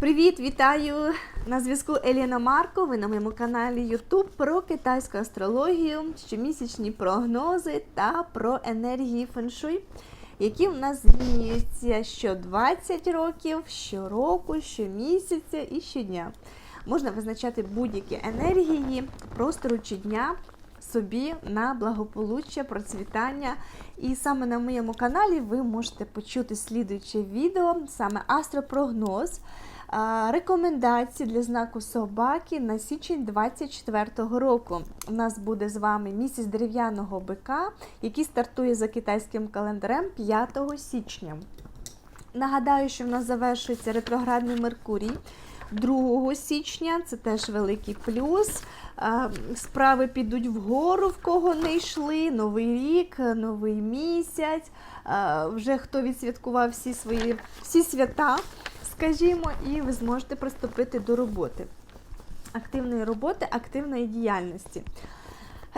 Привіт, вітаю! На зв'язку Еліна Марко. Ви на моєму каналі YouTube про китайську астрологію, щомісячні прогнози та про енергії феншуй, які в нас змінюються що 20 років, щороку, щомісяця і щодня. Можна визначати будь-які енергії простору чи дня собі на благополуччя, процвітання. І саме на моєму каналі ви можете почути слідуюче відео, саме астропрогноз. Рекомендації для знаку собаки на січень 24-го року. У нас буде з вами місяць дерев'яного бика, який стартує за китайським календарем 5 січня. Нагадаю, що в нас завершується ретроградний Меркурій 2 січня, це теж великий плюс. Справи підуть вгору, в кого не йшли. Новий рік, новий місяць. Вже хто відсвяткував всі свої всі свята, скажімо, і ви зможете приступити до роботи. Активної роботи, активної діяльності.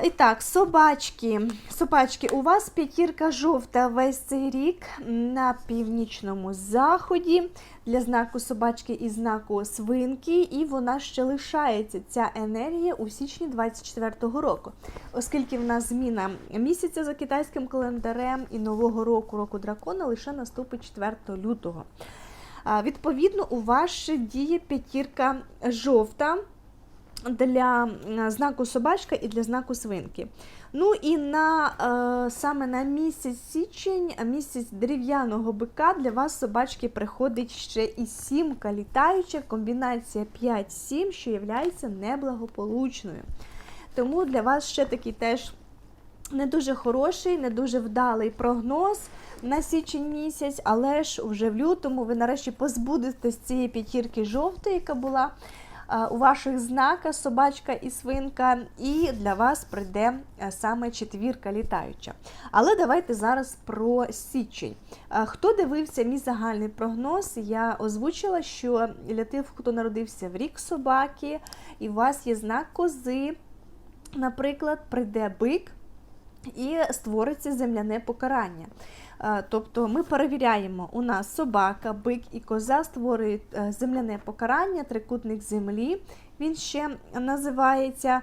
І так, собачки. Собачки, у вас п'ятірка жовта весь цей рік на північному заході для знаку собачки і знаку свинки, і вона ще лишається ця енергія у січні 24-го року. Оскільки в нас зміна місяця за китайським календарем і нового року, року дракона, лише наступить 4 лютого. Відповідно, у вас ще діє п'ятірка жовта для е, знаку собачка і для знаку свинки. Ну і на е, саме на місяць січень, а місяць дерев'яного бика для вас собачки приходить ще і сімка літаюча, комбінація 5-7, що є неблагополучною. Тому для вас ще такий теж не дуже хороший, не дуже вдалий прогноз на січень місяць, але ж вже в лютому ви нарешті позбудетесь цієї п'ятірки жовтої, яка була у ваших знаках собачка і свинка, і для вас прийде е, саме четвірка літаюча. Але давайте зараз про січень. Хто дивився мій загальний прогноз, я озвучила, що для тих, хто народився в рік собаки, і у вас є знак кози, наприклад, прийде бик і створиться земляне покарання. Е, Тобто ми перевіряємо, у нас собака, бик і коза створюють е, земляне покарання, трикутник землі. Він ще називається.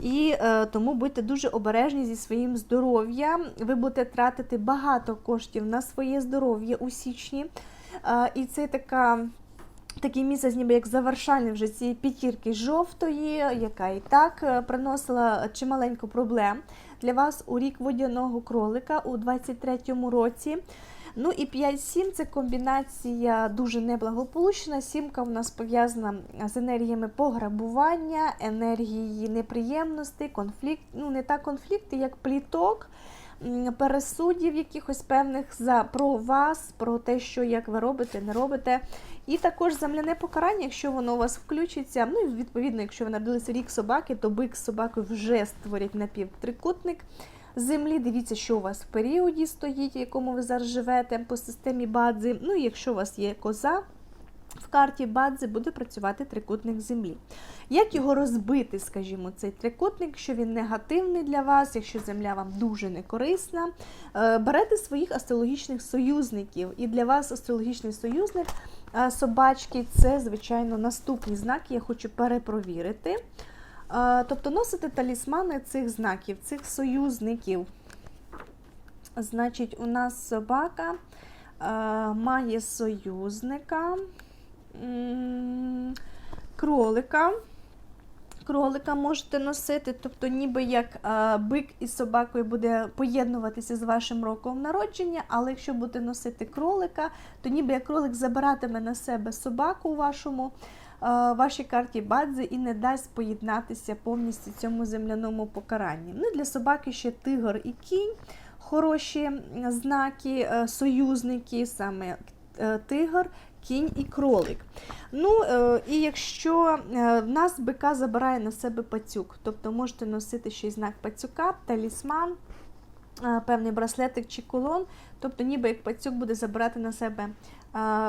І е, тому будьте дуже обережні зі своїм здоров'ям. Ви будете тратити багато коштів на своє здоров'я у січні. І це така. Такий місяць, ніби як завершальний вже цієї п'ятірки жовтої, яка і так е, приносила чималенько проблем для вас у рік водяного кролика у 23-му році. Ну і 5-7 це комбінація дуже неблагополучна. Сімка в нас пов'язана з енергіями пограбування, енергії неприємностей, конфлікт, ну не так конфлікти, як пліток, пересудів якихось певних за про вас, про те, що як ви робите, не робите. І також земляне покарання, якщо воно у вас включиться. Ну і відповідно, якщо ви народилися рік собаки, то бик з собакою вже створять напівтрикутник землі. Дивіться, що у вас в періоді стоїть, в якому ви зараз живете по системі бадзи. Ну і якщо у вас є коза. В карті Бадзи буде працювати трикутник землі. Як його розбити, скажімо, цей трикутник, якщо він негативний для вас, якщо земля вам дуже не корисна, е, берете своїх астрологічних союзників. І для вас астрологічний союзник е, собачки це, звичайно, наступні знаки, я хочу перепровірити. Е, Тобто носите талісмани цих знаків, цих союзників. Значить, у нас собака має союзника, кролика. Кролика можете носити, тобто ніби як е, бик із собакою буде поєднуватися з вашим роком народження, але якщо будете носити кролика, то ніби як кролик забиратиме на себе собаку у вашому е, вашій карті бадзи і не дасть поєднатися повністю цьому земляному покаранні. Ну, Для собаки ще тигр і кінь, хороші знаки, е, союзники, саме тигр, кінь і кролик. Ну, е, і якщо е, в нас бика забирає на себе пацюк, тобто можете носити ще й знак пацюка, талісман, е, певний браслетик чи кулон, тобто ніби як пацюк буде забирати на себе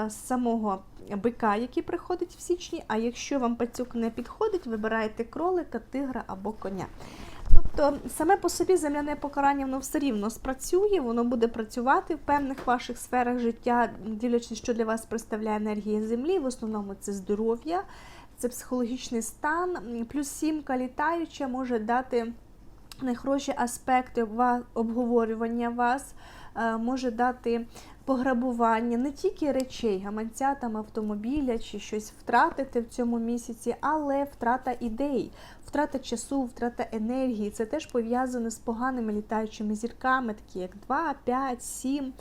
самого бика, який приходить в січні, а якщо вам пацюк не підходить, вибираєте кролика, тигра або коня. Тобто саме по собі земляне покарання воно все рівно спрацює, воно буде працювати в певних ваших сферах життя, дивлячись, що для вас представляє енергія землі. В основному це здоров'я, це психологічний стан. Плюс сімка літаюча може дати найхороші аспекти обговорювання вас, е, може дати пограбування не тільки речей, гаманця, там, автомобіля чи щось втратити в цьому місяці, але втрата ідей, втрата часу, втрата енергії. Це теж пов'язано з поганими літаючими зірками, такі як 2, 5, 7.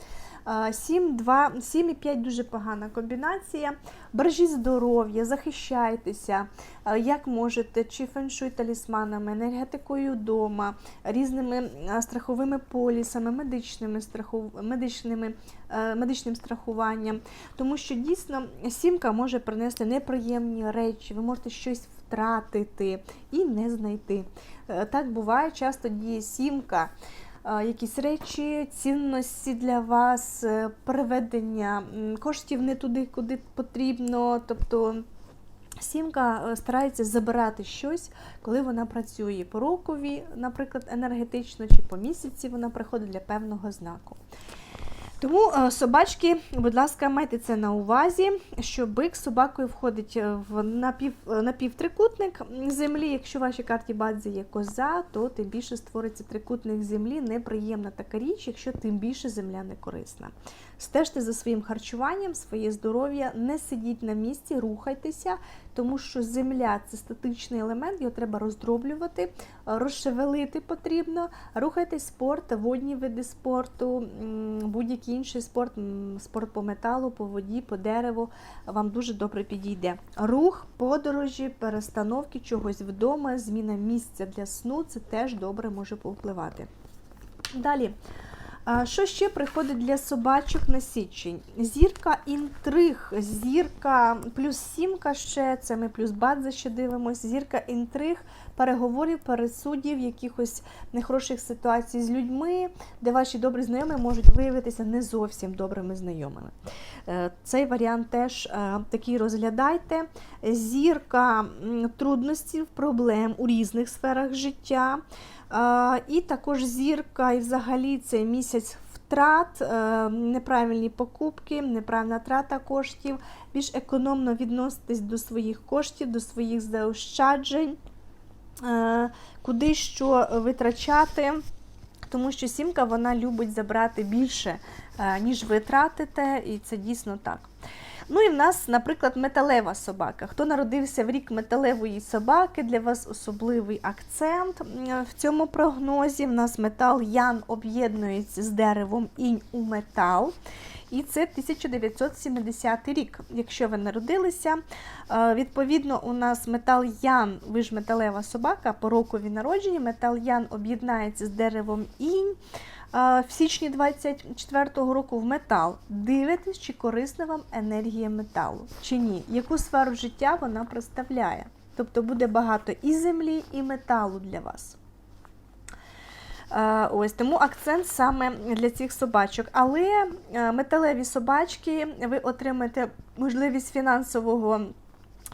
7, 2, 7 і 5 дуже погана комбінація. Бережіть здоров'я, захищайтеся, е, як можете, чи феншуй талісманами, енергетикою вдома, різними е, страховими полісами, медичними страхов... медичними, е, медичним страхуванням. Тому що дійсно сімка може принести неприємні речі, ви можете щось втратити і не знайти. Так буває, часто діє сімка. Е, Якісь речі, цінності для вас, е, переведення коштів не туди, куди потрібно. Тобто сімка е, старається забирати щось, коли вона працює по рокові, наприклад, енергетично, чи по місяці вона приходить для певного знаку. Тому е, собачки, будь ласка, майте це на увазі, що бик собакою входить е, в напів, е, напівтрикутник землі. Якщо в вашій карті бадзі є коза, то тим більше створиться трикутник землі. Неприємна така річ, якщо тим більше земля не корисна. Стежте за своїм харчуванням, своє здоров'я, не сидіть на місці, рухайтеся, тому що земля це статичний елемент, його треба роздроблювати, розшевелити потрібно. Рухайтесь спорт, водні види спорту, будь-який інший спорт, спорт по металу, по воді, по дереву вам дуже добре підійде. Рух, подорожі, перестановки чогось вдома, зміна місця для сну це теж добре може повпливати. Далі. Що ще приходить для собачок на січень? Зірка інтриг, зірка плюс сімка ще, це ми плюс бадзи ще дивимося. Зірка інтриг, переговорів, пересудів, якихось нехороших ситуацій з людьми, де ваші добрі знайомі можуть виявитися не зовсім добрими знайомими. Е, Цей варіант теж е, такий розглядайте. Зірка трудностей, проблем у різних сферах життя. І також зірка, і взагалі це місяць втрат, е, неправильні покупки, неправильна трата коштів, більш економно відноситись до своїх коштів, до своїх заощаджень, е, куди що витрачати. Тому що сімка вона любить забрати більше, е, ніж ви тратите, і це дійсно так. Ну і в нас, наприклад, металева собака. Хто народився в рік металевої собаки, для вас особливий акцент в цьому прогнозі. В нас метал Ян об'єднується з деревом інь у метал. І це 1970 рік. Якщо ви народилися, Е, відповідно, у нас метал Ян, ви ж металева собака, по рокові народження, метал Ян об'єднається з деревом інь в січні 24-го року в метал. Дивитесь, чи корисна вам енергія металу, чи ні, яку сферу життя вона представляє. Тобто буде багато і землі, і металу для вас. Ось тому акцент саме для цих собачок. Але е, металеві собачки ви отримаєте можливість фінансового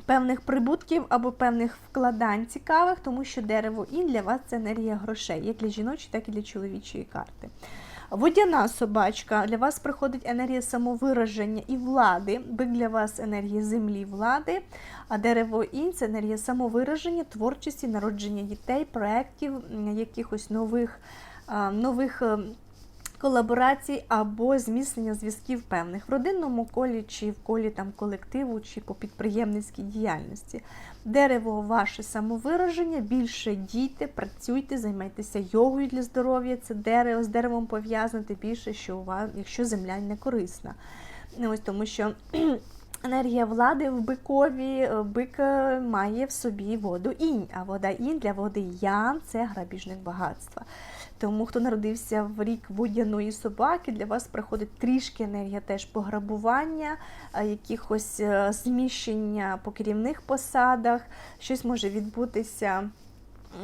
певних прибутків або певних вкладань цікавих, тому що дерево і для вас це енергія грошей, як для жіночої, так і для чоловічої карти. Водяна собачка для вас приходить енергія самовираження і влади, бик для вас енергія землі влади, а дерево інь це енергія самовираження, творчості, народження дітей, проєктів, якихось нових, нових е, колаборацій або зміцнення зв'язків певних в родинному колі, чи в колі там колективу, чи по підприємницькій діяльності. Дерево ваше самовираження, більше дійте, працюйте, займайтеся йогою для здоров'я. Це дерево з деревом пов'язане, більше, що у вас, якщо земля не корисна. Ось тому що. Енергія влади в бикові, е, бик е, має в собі воду інь, а вода інь для води ян це грабіжник багатства. Тому хто народився в рік водяної собаки, для вас приходить трішки енергія теж пограбування, е, якихось зміщення по керівних посадах, щось може відбутися.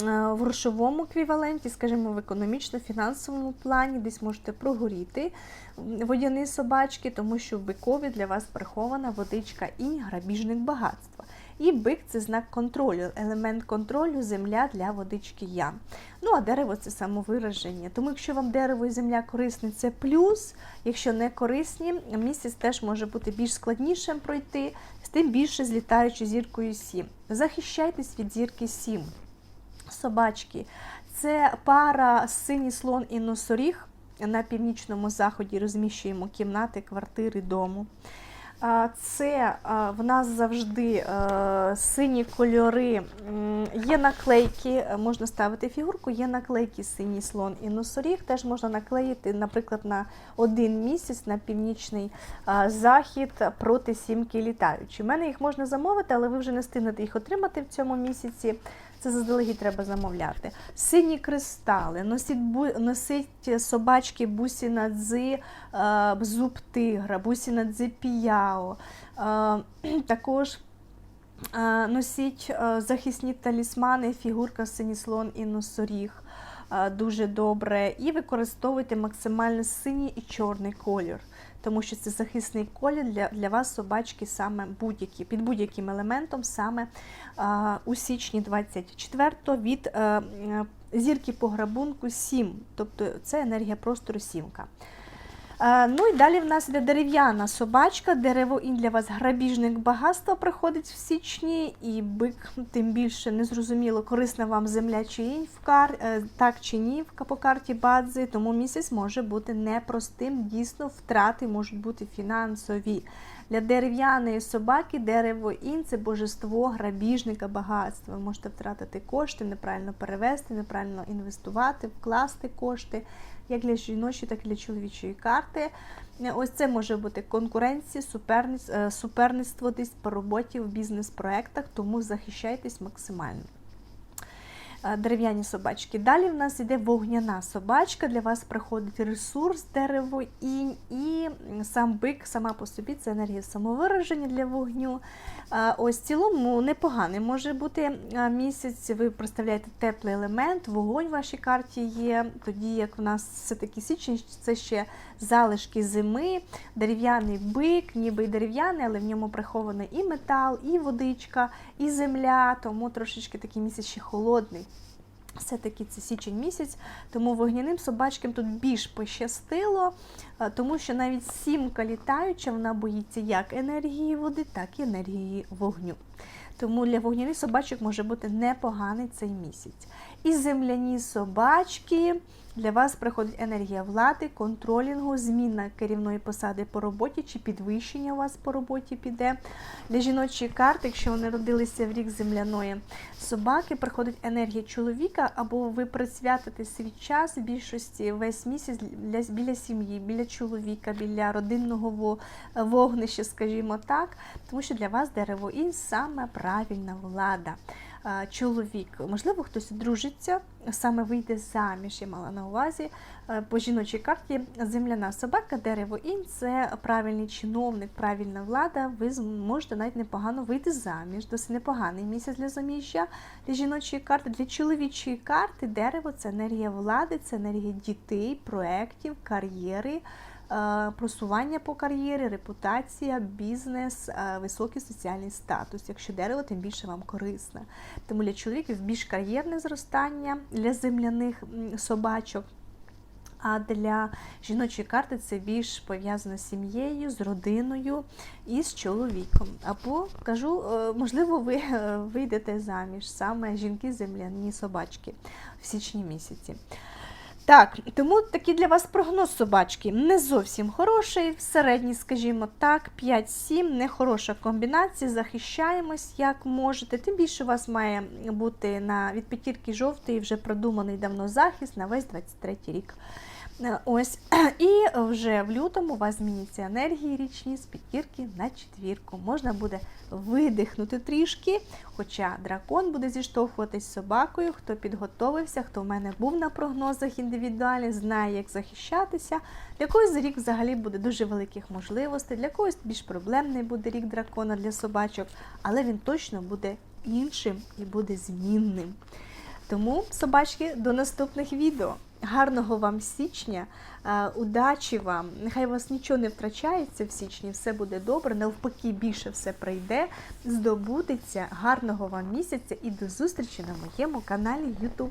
Е, В грошовому еквіваленті, скажімо, в економічно-фінансовому плані, десь можете прогоріти водяні собачки, тому що в бикові для вас прихована водичка і грабіжник багатства. І бик це знак контролю, елемент контролю, земля для водички я. Ну, а дерево це самовираження. Тому, якщо вам дерево і земля корисні, це плюс. Якщо не корисні, місяць теж може бути більш складнішим пройти, з тим більше злітаючи зіркою 7. Захищайтесь від зірки 7. Собачки. Це пара синій слон і носоріг. На північному заході розміщуємо кімнати, квартири дому. Це в нас завжди е, сині кольори. Є наклейки, можна ставити фігурку, є наклейки синій слон і носоріг. Теж можна наклеїти, наприклад, на один місяць на північний захід проти сімки літаючі. У мене їх можна замовити, але ви вже не встигнете їх отримати в цьому місяці. Це заздалегідь треба замовляти. Сині кристали, носить, носить собачки бусіна дзи, е, зуб тигра, бусіна дзи піяо. Е, також е, носіть захисні талісмани, фігурка синіслон і носоріг. Дуже добре. І використовуйте максимально синій і чорний колір, тому що це захисний колір для, для вас собачки саме будь-які, під будь-яким елементом, саме а, у січні 24-го від е, е, зірки пограбунку 7, тобто це енергія простору сімка. Е, Ну і далі в нас йде дерев'яна собачка, дерево ін для вас грабіжник багатства приходить в січні, і бик тим більше незрозуміло, корисна вам земля чи інь в кар... е, так чи ні по карті Бадзи, тому місяць може бути непростим, дійсно втрати можуть бути фінансові. Для дерев'яної собаки дерево ін це божество грабіжника багатства. Ви можете втратити кошти, неправильно перевести, неправильно інвестувати, вкласти кошти як для жіночої, так і для чоловічої карти. Ось це може бути конкуренція, е, суперництво десь по роботі в бізнес-проектах, тому захищайтесь максимально. Е, Дерев'яні собачки. Далі в нас іде вогняна собачка. Для вас приходить ресурс, дерево, інь і сам бик, сама по собі це енергія самовираження для вогню. Е, Ось цілому непоганий може бути е, місяць. Ви представляєте теплий елемент, вогонь в вашій карті є. Тоді як в нас все-таки січень, це ще залишки зими, дерев'яний бик, ніби й дерев'яний, але в ньому прихований і метал, і водичка, і земля, тому трошечки такий місяць ще холодний. Все-таки це січень місяць, тому вогняним собачкам тут більш пощастило, е, тому що навіть сімка літаюча, вона боїться як енергії води, так і енергії вогню. Тому для вогняних собачок може бути непоганий цей місяць. І земляні собачки. Для вас приходить енергія влади, контролінгу, зміна керівної посади по роботі чи підвищення у вас по роботі піде. Для жіночої карти, якщо вони родилися в рік земляної собаки, приходить енергія чоловіка, або ви присвятите свій час в більшості весь місяць для, біля сім'ї, біля чоловіка, біля родинного вогнища, скажімо так, тому що для вас дерево і саме правильна влада. Чоловік, можливо, хтось одружиться, саме вийде заміж, я мала на увазі. Е, По жіночій карті земляна собака, дерево інь це правильний чиновник, правильна влада. Ви зможете навіть непогано вийти заміж. Досить непоганий місяць для заміжжя для жіночої карти. Для чоловічої карти дерево це енергія влади, це енергія дітей, проєктів, кар'єри. Е, Просування по кар'єрі, репутація, бізнес, е, високий соціальний статус. Якщо дерево, тим більше вам корисне. Тому для чоловіків більш кар'єрне зростання, для земляних собачок. А для жіночої карти це більш пов'язано з сім'єю, з родиною і з чоловіком. Або кажу, е, можливо, ви вийдете заміж саме жінки земляні собачки в січні місяці. Так, тому такий для вас прогноз собачки не зовсім хороший, В середній, скажімо так, 5-7, нехороша комбінація, захищаємось як можете. Тим більше у вас має бути на від п'ятірки жовтий вже продуманий давно захист на весь 23 рік. Е, Ось, і вже в лютому у вас зміняться енергії річні з п'ятірки на четвірку. Можна буде видихнути трішки, хоча дракон буде зіштовхуватись з собакою, хто підготовився, хто в мене був на прогнозах індивідуальних, знає, як захищатися. Для когось рік взагалі буде дуже великих можливостей, для когось більш проблемний буде рік дракона для собачок, але він точно буде іншим і буде змінним. Тому, собачки, до наступних відео. Гарного вам січня, е, удачі вам. Нехай у вас нічого не втрачається в січні, все буде добре, навпаки, більше все прийде, здобудеться. Гарного вам місяця і до зустрічі на моєму каналі YouTube.